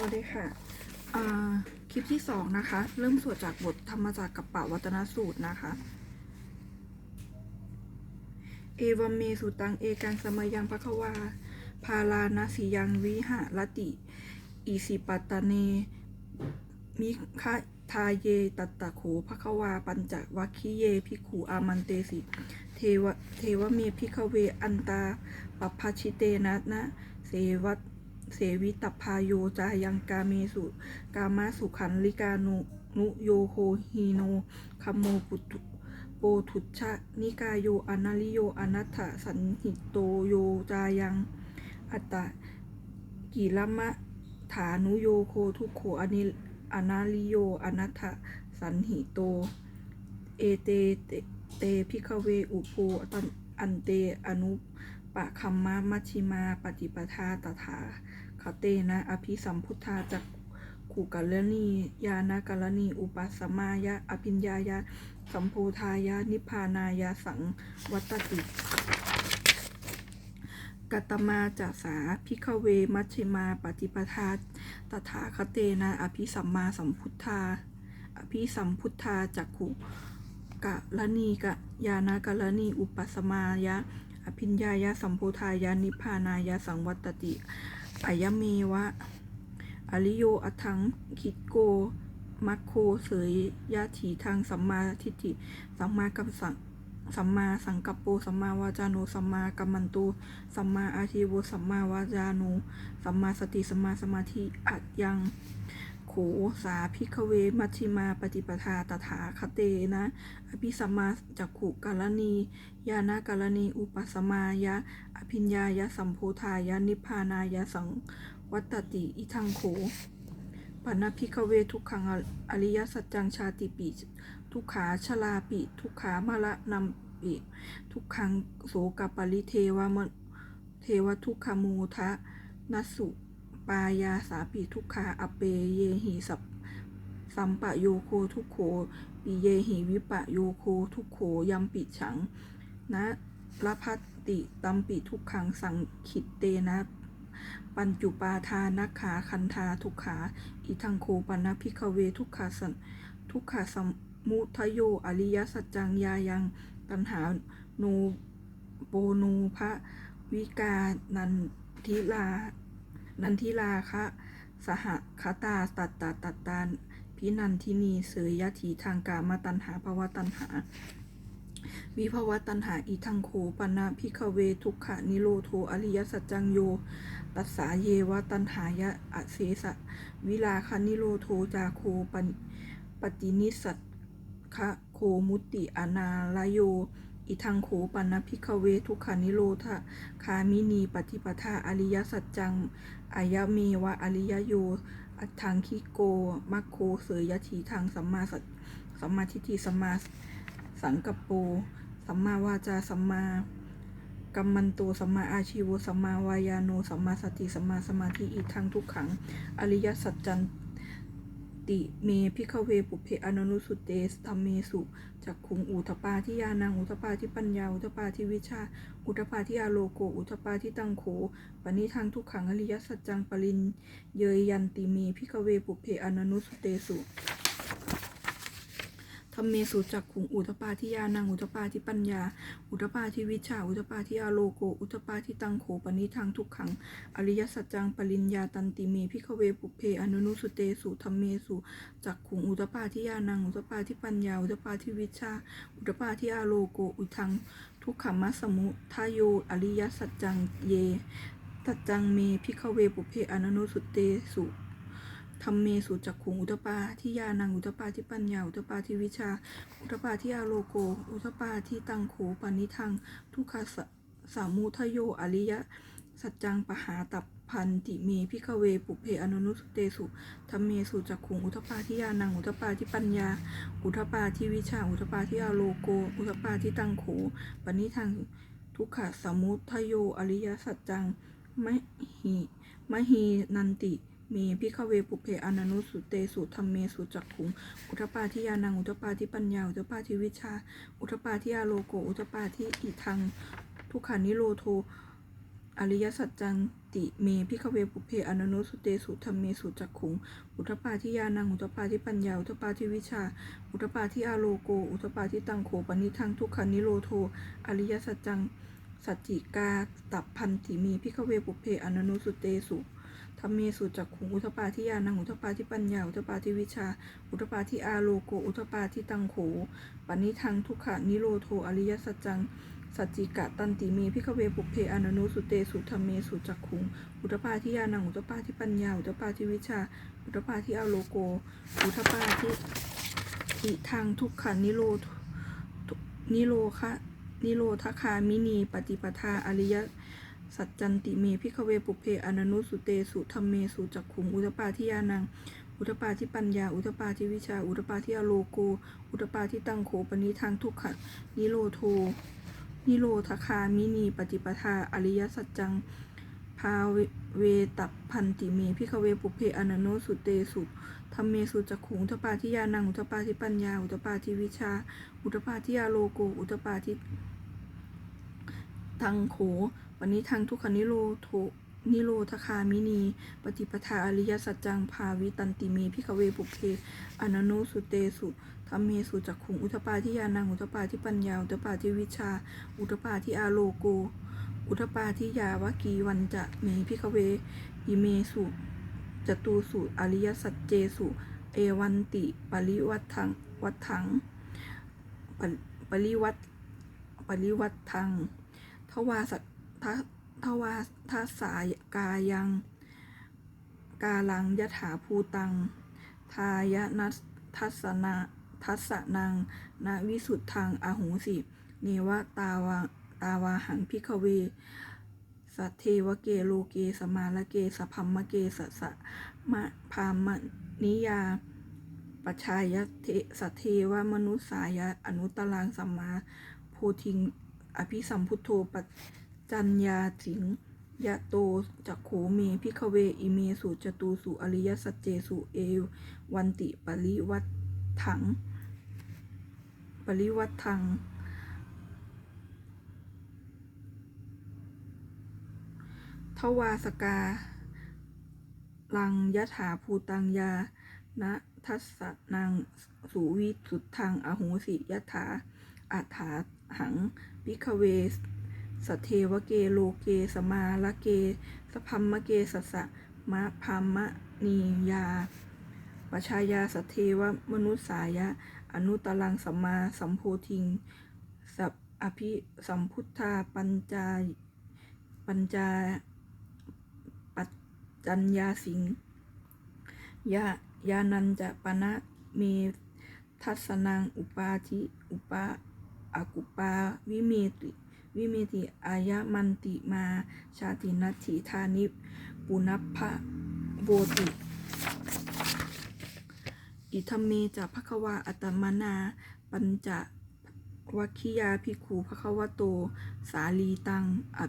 วัสดีค่ะคลิปที่สองนะคะ เริ่มสวดจากบทธรรมจากกัปปะวัตนสูตรนะคะ เอวัมเมสุตังเอกังสมยังภควา พาลานาสิยังวิหารติ อิสิปัตเน มิคะทาเยตัตตะโขภควา ปัญจวัคคีเยภิขุอามันเตสิ เทวเทวเมพิกเวอันตาปัพพชิเตนะนะ เสวัต เสวิตพาโยจายังกาเมสุกามาสุขันลิกานุนุโยโฮฮีโนคัมโมปุตุโปทุชะนิกาโยอนาลิโยอนัตถสันหิตโตโยจายัง อัตตะกิลมะฐานุโยโคทุกโขอนิอนาลิโยอนัตถสันหิโต เอเตเตเตพิกเวอุโพตันอันเตอนุปะคัมมะมัชชิมาปฏิปทาตถา คเตนะอภิสัมพุทธาจักขุกัลนียานากลนีอุปสมายะ อภิญญายะ สัมโพธายะ นิพานายะสังวัตติ กัตมาจัสาพิกเว มัชชิมาปฏิปทา ตถาคเตนะ อภิสัมมาสัมพุทธา อภิสัมพุทธาจักขุกะละนีกะยานากะละนี อุปสมายะ อภิญญายะสัมโพธายะนิพพานายะสังวัตติอายเมวะ อริโยอัทังคิดโก มัคโคเสยยะถีทางสัมมาทิฏฐิ สัมมากัมสังสัมมาสังกัปโปสัมมาวาจาโนสัมมากัมมันโตสัมมาอาชีโวสัมมาวาจาโนสัมมาสติสัมมาสมาธิอัดยัง โขสาพิกเว มัชชิมาปฏิปทาตถาคเตนะ อภิสัมมาจักขุกาลนียานากาลนีอุปสมายะ อภิญญายะสัมโพธายะนิพพานายะสังวัตติ อิทังโขปณพิกเวทุกขังอริยสัจจังชาติปิ ทุกขาชลาปิ ทุกขามละนัมปิ ทุกขังโสกปริเทวมเทวทุกขมูทะนัสสุ ปายาสาปิทุกขาอเปเยหิสัพสัมปะโยโคทุกโขปิเยหิวิปะโยโคทุกโขยัมปิฉังนะละพัตติตัมปิทุกขังสังขิตเตนะ ปัญจุปาทานักขาคันธาทุกขา อิทังโคปันพิกเวทุกขาสันทุกขาสมุทโยอริยสัจจังยายังตันหาโนโปนูพระวิกานันทิลา นันทิลาคะสหคตาตัตตาตัตตานพินันทินีเสยยะถีทางกามตันหาภวตันหา วิภวตันหาอีทังโคปนะพิกเวทุกขานิโรโทอริยสัจจังโย ตัสสาเยวะตันหายะอเสสะวิลาคนิโรโทจาโคปนปฏินิสัตคะโคมุตติอนาลโยอิทังโขปันนพิกเวทุกขานิโรธาคามินีปฏิปทาอริยสัจจัง อายะเมวะอริยโย อัตถังคิโก มัคโค เสยยะถีทางสัมมาสัมมาทิฏฐิสัมมาสังกัปโปสัมมาวาจา สัมมากัมมันโต สัมมาอาชีวสัมมาวายาโน สัมมาสติ สัมมาสมาธิอีกทั้งทุกขัง อริยสัจจัน ติเมพิกเวปุเพอนันุสุเตสธรรมเมสุจักขุงอุทปาทิยานังอุทปาทิปัญญาอุทปาทิวิชา อุทปาทิอาโลโกอุทปาทิตังโขปณิทางทุกขังอริยสัจจังปรินเยยยันติเมพิกเวปุเพอนันุสุเตสุ ธรรมเมสุจักขุงอุทปาทิยานังอุทปาทิปัญญา อุทปาทิวิชา อุทปาทิอาโลโก อุทปาทิตังโขปณิทางทุกขัง อริยสัจจังปริญญาตันติเมพิกเวปุเพอนุนุสุเตสุธรรมเมสุจักขุงอุตปาทิยานังอุตปาทิปัญญา อุตปาทิวิชา อุตปาทิอาโลโก อุทังทุกขมัสสมุทายโยอริยสัจจังเยตัจจังเมพิกเวปุเพอนุนุสุเตสุ ธรรมเมสุจักขุงอุตปาทิยานังอุตปาทิปัญญาอุตปาทิวิชา อุตปาทิอาโลโก อุตปาทิตังโขปานิทัง ทุกขสสามุทโยอริยสัจจังปหาตับพันติเมพิกเวปุเพอนุนุสเตสุธรรมเมสุจักขุงอุทปาทิยานังอุทปาทิปัญญา อุทปาทิวิชา อุทปาทิอาโลโก อุทปาทิตังโขปณิทังทุกขสมุทโยอริยสัจจังมหิมหีนันติ มพิกเวปุเพอนันุสุเตสุธรรมเมสุจักขุง อุทปาทิยานัง อุทปาทิปัญญา อุทปาทิวิชา อุทปาทิอาโลโก อุทปาทิอิทัง ทุกขานิโรโท อริยสัจจังติเมพิขเวปุเพอนันโนสุเตสุธรรมเมสุจักขุง อุทปาทิยานัง อุทปาทิปัญญา อุทปาทิวิชา อุทปาทิอาโลโก อุทปาทิตังโขปนิทัง ทุกขานิโรโท อริยสัจจังสัจจิกาตับพันติเมพิขเวปุเพอนันโนสุเตสุ รรมเมสุจักขุงอุทปาทิยานังอุทปาทิปัญญาอุทปาทิวิชา อุทปาทิอาโลโกอุทปาทิตังโขปนิทังทุกขานิโรโทอริยสัจจังสัจจิกะตันติเมพิขเวปุเพอนันโนสุเตสุธรรมเมสุจักขุง อุทปาทิยานังอุทปาทิปัญญาอุทปาทิวิชา อุทปาทิอาโลโก อุทปาทิอิทางทุกขันนิโรธทุนิโรคะนิโรธคามินี ปฏิปทาอริย สัจจันติเมพิขเวปุเพอนันโนสุเตสุธรรมเมสุจักขุงอุทปาทิยานัง อุทปาทิปัญญา อุทปาทิวิชา อุทปาทิอาโลโก อุทปาทิตังโขปนิทางทุกขันนิโรโทนิโรธคามินีปฏิปทาอริยสัจจังภาเวตับพันติเมพิขเวปุเพอนันโนสุเตสุธรรมเมสุจักขุงอุทปาทิยานังอุทปาทิปัญญาอุทปาทิวิชาอุทปาทิอาโลโกอุทปาทิ ทังโขปณิทังทุกขนิโรโทนิโรธคามินี ปฏิปทาอริยสัจจังภาวิตันติเมพิขเวปุเพอนันโนสุเตสุธรรมเมสุจักขุงอุทปาทิยานังอุทปาทิปัญญาอุทปาทิวิชา อุทปาทิอาโลโก อุทปาทิยาวกีวันจะเมพิขเวอิเมสุจตูสุอริยสัจเจสุเอวันติปริวัตถังวัตถังปริปริวัตปริวัตถัง ทวาสัททวาทัสายกายัง กาลังยถาภูตัง ทายนัสทัสนาทัสนังนาวิสุทธังอาหูสิเนวตาวาตาวาหังพิกเว สัทเทวเกโลเกสมาลเกสพัมมะเกสสะมะพามนิยาปชายเทสัทเทวมนุสายะอนุตตรังสัมมาโพธิง อภิสัมพุทโธปัจจัญญาสิงยะโตจักโขเมพิกเวอิเมสุจตูสุอริยสัจเจสุเอวันติปริวัตถัง ปริวัตถังทวาสกา ลังยะถาภูตังยานะทัสสนังสุวิสุทธังอโหสิยะถาอัฏฐา หังพิกเวสทเทวเกโลเกสมาละเก สพัมมะเกสสะมะพามมะนียาปชายาสเทวมนุษสายะ อนุตรังสัมมาสัมโพธิง สัพอภิสัมพุทธาปัญจาปัญจาปัจจัญญาสิงยายานันจะปนะเมทัสสนังอุปาทิอุปา อากุปาวิเมติวิเมติอายะมันติมาชาตินัตถิธานิปุนัพะโวติ อิธรรมเมจะภควาอัตมนา ปัญจวัคคิยาภิกขุภควโต สาลีตังอ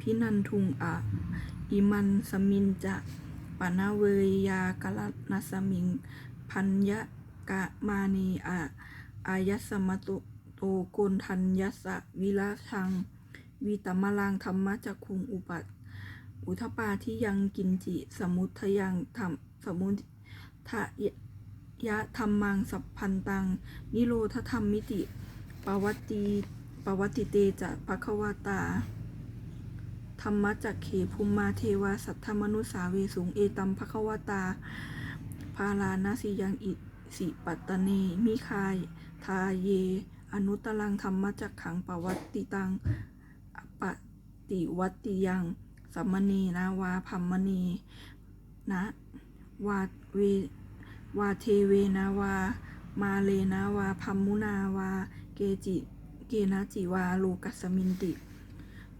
ภินันทุงอะอิมันสมินจะปนาเวยยากลนัสมิง พัญญะกะมานีอะอายัสสมตุ โตโกนทัญยัสะวิลาชัง วีตมลังธรรมจักคุงอุปัตอุทปาที่ยังกินจิสมุทยังธรรมสมุทยะธรรมังสัพพันตัง นิโรธธรรมมิติปวัตติปวัติเตจะภควตา ธรรมจักเขภูมิมาเทวาสัทธมนุสาเวสุงเอตัมภควตา พาลานาสิยังอิสิปัตตเนมิคาย ทาเย อนุตลังธรรมจักขังปวัตติตังปฏิวัตติยังสัมมณีนาวาพัมมณีนะวาเววาเทเวนาวา มาเลนาวาพัมมุนาวา เกจิ เกนจิวาโลกัสมินติ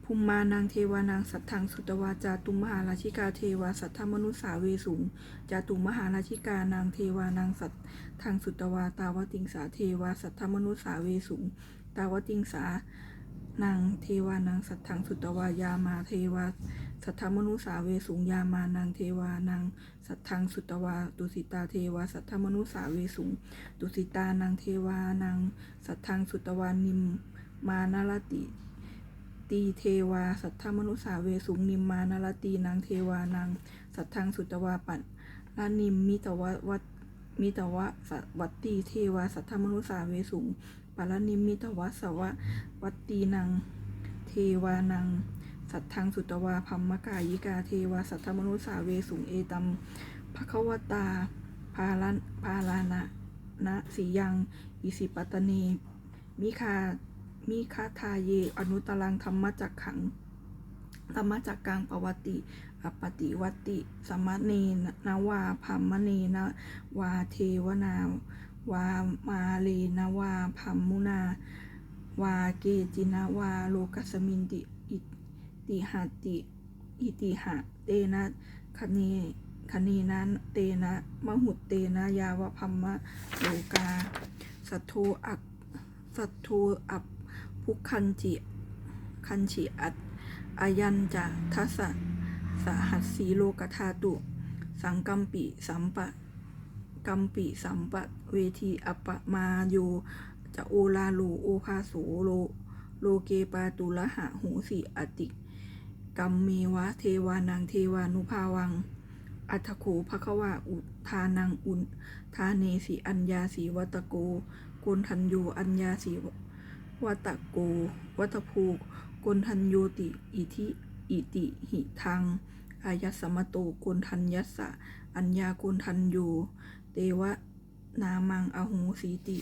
ภูมิมานังเทวานางสัทธังสุตวาจาตุมมหาราชิกาเทวาสัทธมนุษสาเวสุงจาตุมมหาราชิกานางเทวานางสัทธังสุตวาตาวติงสาเทวาสัทธมนุษสาเวสุงตาวติงสานางเทวานางสัทธังสุตวายามาเทวาสัทธมนุษสาเวสุงยามานางเทวานางสัทธังสุตวาตุสิตาเทวาสัทธมนุษสาเวสุงตุสิตานางเทวานางสัทธังสุตวานิมมานารติ ตตีเทวา สัทธามนุสาเวสุงนิมมานารตีนางเทวานางสัทธังสุตวาปัตลานิมมิตวะวัตมิตวะสวัตตีเทวาสัทธามนุสาเวสุงปาลนิมมิตวะสวะวัตตีนางเทวานังสัทธังสุตวาพัมมกายิกาเทวาสัทธมนุสาเวสุงเอตัมภควตาพาลันพาลานะนะสียัง อิสิปตตเนมิคา มิคาทาเย อนุตรังธรรมจักขัง ธรรมจักกังปวติอปปติวัติ สมะเนนาวาพัมมะเนนวาเทวนาวามาเลนวาพัมมุนาวาเกจินาวาโลกัสมินติอิติหติ อิติหะเตนะคเนคเนนั้นเตนะมหุตเตนะยาวะพัมมะโลกาสัทโทอักสัทโทอัป พุคันจิ คันฉิอัตอายันจะทัสสะสหัสสีโลกธาตุ สังกัมปิสัมปะกัมปิสัมปะเวทีอัปมาโยจะโอลาโลโอภาโสโลโลเกปาตุละหะหูสีอติกัมเมวะเทวานังเทวานุภาวัง อัตโขภควาอุทานังอุนทาเนสีอัญญาสีวัตโกโกนทันโยอัญญาสี วัตโก วัตภูโกนทันโยติ อิทิ อิติหิทัง อายัสมโตโกนทันยัสสะ อัญญาโกนทันโย เตวะนามังอโหสีติ